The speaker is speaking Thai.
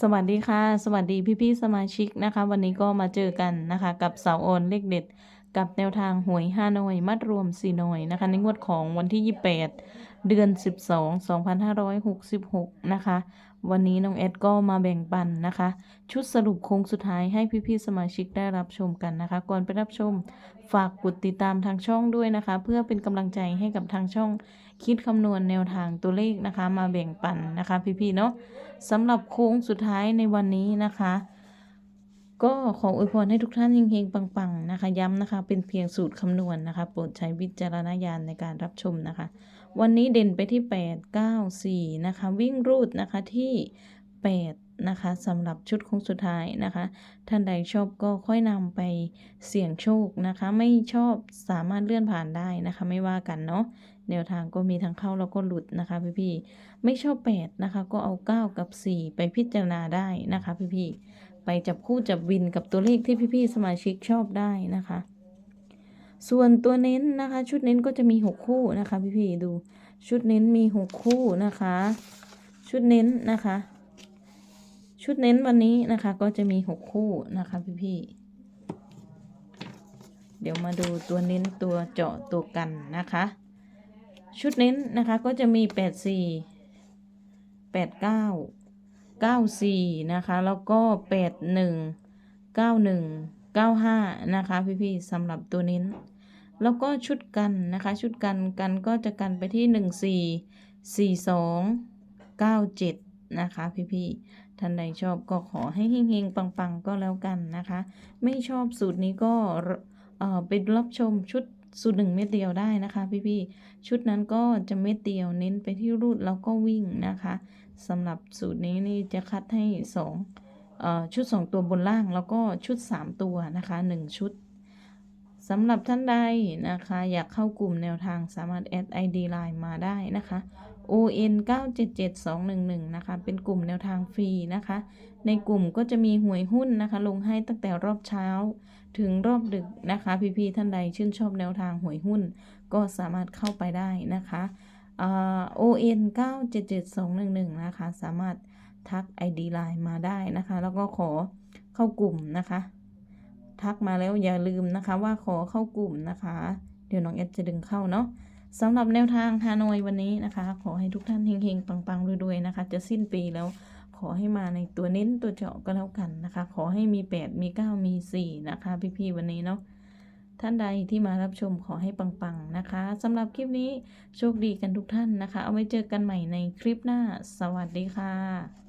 สวัสดีค่ะ สวัสดีพี่ๆสมาชิกนะคะ วันนี้ก็มาเจอกันนะคะ กับสาวโอนเลขเด็ด กับแนวทางหวยฮานอยมัดรวม4หน่อยนะคะ ในงวดของวันที่ 28 เดือน 12 2566 นะคะ วันนี้น้องแอดก็มาแบ่งปันนะคะ ชุดสรุปโค้งสุดท้ายให้พี่ๆสมาชิกได้รับชมกันนะคะ ก่อนไปรับชมฝากกดติดตามทางช่องด้วยนะคะ เพื่อเป็นกำลังใจให้กับทางช่องคิดคำนวณแนวทางตัวเลขนะคะ มาแบ่งปันนะคะ พี่ๆเนาะสำหรับโค้งสุดท้ายในวันนี้นะคะ ก็ขออวยพรให้ทุกท่านเฮงๆปังๆนะคะ ย้ำนะคะเป็นเพียงสูตรคำนวณนะคะ โปรดใช้วิจารณญาณในการรับชมนะคะ วันนี้เด่นไปที่ 8 9 4 นะคะ วิ่งรูดนะคะที่ 8 นะคะสำหรับชุดคงสุดท้ายนะคะ ท่านใดชอบก็ค่อยนำไปเสี่ยงโชคนะคะ ไม่ชอบสามารถเลื่อนผ่านได้นะคะ ไม่ว่ากันเนาะแนวทางก็มีทั้งเข้าแล้วก็หลุดนะคะพี่ๆไม่ชอบ 8 นะคะ ก็เอา 9 กับ 4 ไปพิจารณาได้นะคะพี่ๆ ไปจับคู่จับวินกับตัวเลขที่พี่ๆสมาชิกชอบได้นะคะ ส่วนตัวเน้นนะคะ ชุดเน้นก็จะมี 6 คู่นะคะพี่ๆดูชุดเน้นมี 6 คู่นะคะ ชุดเน้นนะคะ ชุดเน้นวันนี้นะคะก็จะมี 6 คู่นะคะพี่ๆเดี๋ยวมาดูตัวเน้นตัวเจาะตัวกันนะคะ ชุดเน้นนะคะก็จะมี 8 4 94 นะคะ แล้วก็ 8 1 9 1 9 5 นะคะ พี่ๆสำหรับตัวเน้น แล้วก็ชุดกันนะคะ ชุดกันกันก็จะกันไปที่ 1 4 4 2 9 7 นะคะ พี่ๆท่านใดชอบก็ขอให้เฮงๆ ปังๆ ก็แล้วกันนะคะ ไม่ชอบสูตรนี้ก็ เออไปรับชมชุด สูตรหนึ่งเม็ดเดียวได้นะคะ พี่ๆชุดนั้นก็จะเม็ดเดียวเน้นไปที่รูดแล้วก็วิ่งนะคะสำหรับสูตรนี้นี่จะคัดให้สองชุด 2 ตัวบนล่างแล้วก็ชุด 3 ตัวนะคะ 1 ชุดสำหรับท่านใดนะคะ อยากเข้ากลุ่มแนวทางสามารถแอด ID ไลน์มาได้นะคะ ON 977211นะคะ เป็นกลุ่มแนวทางฟรีนะคะ ในกลุ่มก็จะมีหวยหุ้นนะคะ ลงให้ตั้งแต่รอบเช้า ถึงรอบดึกนะคะ พี่ๆท่านใดชื่นชอบแนวทางหวยหุ้น ก็สามารถเข้าไปได้นะคะอ่า ON 977211นะคะ สามารถทัก ID Line มาได้นะคะ แล้วก็ขอเข้ากลุ่มนะคะ ทักมาแล้วอย่าลืมนะคะว่าขอเข้ากลุ่มนะคะ เดี๋ยวน้องแอดจะดึงเข้าเนาะ สำหรับแนวทางฮานอยวันนี้นะคะ ขอให้ทุกท่านเฮงๆ ปังๆรวยๆนะคะ จะสิ้นปีแล้วขอให้มาในตัวเน้นตัวเจาะก็แล้วกันนะคะ ขอให้มี 8 มี 9 มี 4 นะคะ พี่ๆวันนี้เนาะท่านใดที่มารับชมขอให้ปังๆนะคะสำหรับคลิปนี้โชคดีกันทุกท่านนะคะ เอาไว้เจอกันใหม่ในคลิปหน้า สวัสดีค่ะ